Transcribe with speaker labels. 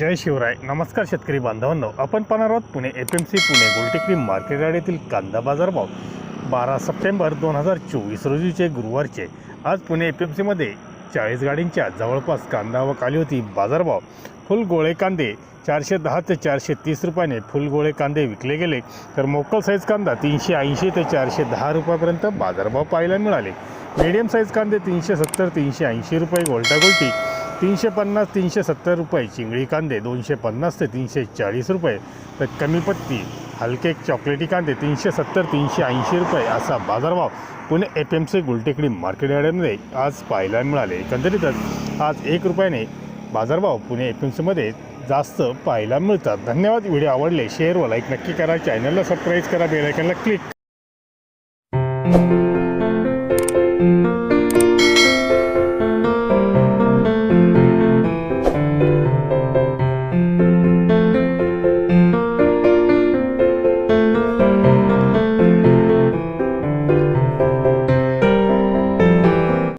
Speaker 1: जय शिवराय. नमस्कार शेतकरी बांधवांनो. आपण पाहणार आहोत Pune F M C Pune Gultekdi market यार्डातील कांदा बाजारभाव बारा सप्टेंबर दोन हजार चोवीस रोजीचे गुरुवारचे. आज पुणे एफ एम सीमध्ये चाळीस गाडींच्या जवळपास कांदा व काली होती. बाजारभाव फुल गोळे कांदे चारशे दहा ते चारशे तीस रुपयाने फुल गोळे कांदे विकले गेले. तर मोकल साईज कांदा तीनशे ऐंशी ते चारशे दहा रुपयापर्यंत बाजारभाव पाहायला मिळाले. मीडियम साईज कांदे तीनशे सत्तर तीनशे ऐंशी रुपये गोल्टा गोल्टी. तीनशे पन्नास तीनशे सत्तर रुपये. चिंगळी कांदे दोनशे पन्नास ते तीनशे चाळीस रुपये. तर कमी पत्ती हलके चॉकलेटी कांदे तीनशे सत्तर तीनशे ऐंशी रुपये असा बाजारभाव. Pune F M C Gultekdi market यार्डमध्ये आज पाहायला मिळाले. एकंदरीतच आज एक रुपयाने बाजारभाव पुणे एफ एम सीमध्ये जास्त पाहायला मिळतात. धन्यवाद. व्हिडिओ आवडले शेअर व लाईक नक्की करा. चॅनलला सबस्क्राईब करा. बेलायकनला क्लिक